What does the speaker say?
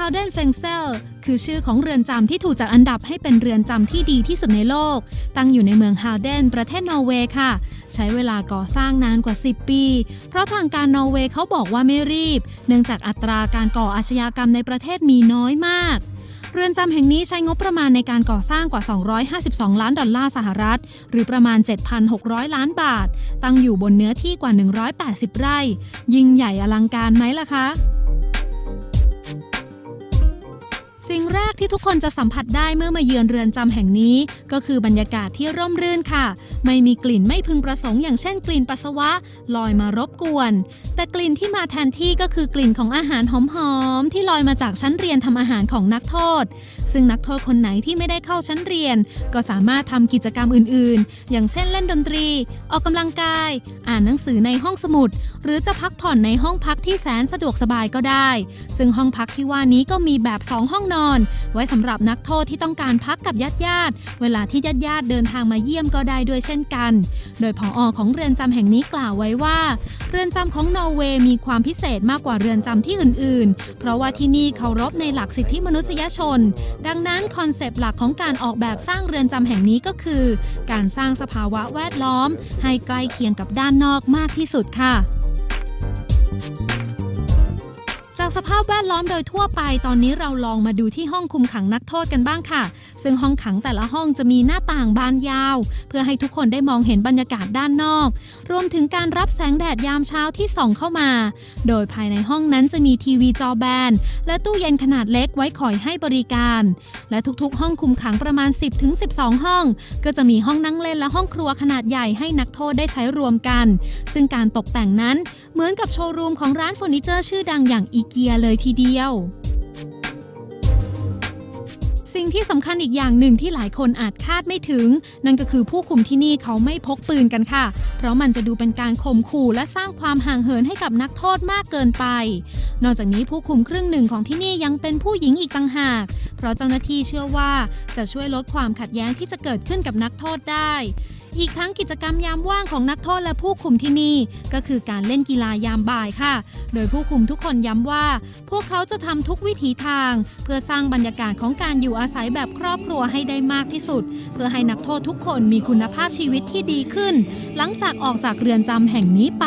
ฮาวเดนเฟงเซลคือชื่อของเรือนจำที่ถูกจัดอันดับให้เป็นเรือนจำที่ดีที่สุดในโลก ตั้งอยู่ในเมืองฮาวเดน ประเทศนอร์เวย์ค่ะ ใช้เวลาก่อสร้างนานกว่า 10 ปี เพราะทางการนอร์เวย์เขาบอกว่าไม่รีบ เนื่องจากอัตราการก่ออาชญากรรมในประเทศมีน้อยมากเรือนจำแห่งนี้ใช้งบประมาณในการก่อสร้างกว่า 252 ล้านดอลลาร์สหรัฐ หรือประมาณ 7,600 ล้านบาท ตั้งอยู่บนเนื้อที่กว่า 180 ไร่ ยิ่งใหญ่อลังการไหมล่ะคะ แรกที่ทุกคนจะสัมผัสได้เมื่อมาเยือนเรือนจำแห่งนี้ ก็คือบรรยากาศที่ร่มรื่นค่ะ ไม่มีกลิ่นไม่พึงประสงค์อย่างเช่นกลิ่นปัสสาวะลอยมารบกวน แต่กลิ่นที่มาแทนที่ก็คือกลิ่นของอาหารหอมๆที่ลอยมาจากชั้นเรียนทำอาหารของนักโทษ ซึ่งนักโทษคนไหนที่ไม่ได้เข้าชั้นเรียน ก็สามารถทำกิจกรรมอื่น ๆ อย่างเช่นเล่นดนตรี ออกกำลังกาย อ่านหนังสือในห้องสมุด หรือจะพักผ่อนในห้องพักที่แสนสะดวกสบายก็ได้ ซึ่งห้องพักที่ว่านี้ก็มีแบบ 2 ห้องนอน ไว้สำหรับนักโทษที่ต้องการพักกับญาติญาติๆเวลาที่ญาติญาติๆเดินทางมาเยี่ยมก็ได้ด้วยเช่นกัน โดยผออของเรือนจำแห่งนี้กล่าวไว้ว่า เรือนจำของนอร์เวย์มีความพิเศษมากกว่าเรือนจำที่อื่น ๆ เพราะว่าที่นี่เคารพในหลักสิทธิมนุษยชนดังนั้นคอนเซปต์หลักของการออกแบบสร้างเรือนจำแห่งนี้ก็คือ การสร้างสภาวะแวดล้อม ให้ใกล้เคียงกับด้านนอกมากที่สุดค่ะ สภาพแวดล้อมโดยทั่วไป ตอนนี้เราลองมาดูที่ห้องคุมขังนักโทษกันบ้างค่ะ ซึ่งห้องขังแต่ละห้องจะมีหน้าต่างบานยาว เพื่อให้ทุกคนได้มองเห็นบรรยากาศด้านนอก รวมถึงการรับแสงแดดยามเช้าที่ส่องเข้ามา โดยภายในห้องนั้นจะมีทีวีจอแบน และตู้เย็นขนาดเล็กไว้คอยให้บริการ และทุกๆ ห้องคุมขังประมาณ 10-12 ห้อง ก็จะมีห้องนั่งเล่นและห้องครัวขนาดใหญ่ให้นักโทษได้ใช้รวมกัน ซึ่งการตกแต่งนั้นเหมือนกับโชว์รูมของร้านเฟอร์นิเจอร์ชื่อดังอย่างอีเกียเลยทีเดียว สิ่งที่สำคัญอีกอย่างหนึ่งที่หลายคนอาจคาดไม่ถึง นั่นก็คือผู้คุมที่นี่เขาไม่พกปืนกันค่ะ เพราะมันจะดูเป็นการข่มขู่และสร้างความห่างเหินให้กับนักโทษมากเกินไป นอกจากนี้ผู้คุมครึ่งหนึ่งของที่นี่ยังเป็นผู้หญิงอีกต่างหากเพราะเจ้าหน้าที่เชื่อว่าจะช่วยลดความขัดแย้งที่จะเกิดขึ้นกับนักโทษได้ อีกทั้งกิจกรรมยามว่างของนักโทษและผู้คุมที่นี่ ก็คือการเล่นกีฬายามบ่ายค่ะ โดยผู้คุมทุกคนย้ำว่า พวกเขาจะทำทุกวิถีทาง เพื่อสร้างบรรยากาศของการอยู่อาศัยแบบครอบครัวให้ได้มากที่สุด เพื่อให้นักโทษทุกคนมีคุณภาพชีวิตที่ดีขึ้น หลังจากออกจากเรือนจำแห่งนี้ไป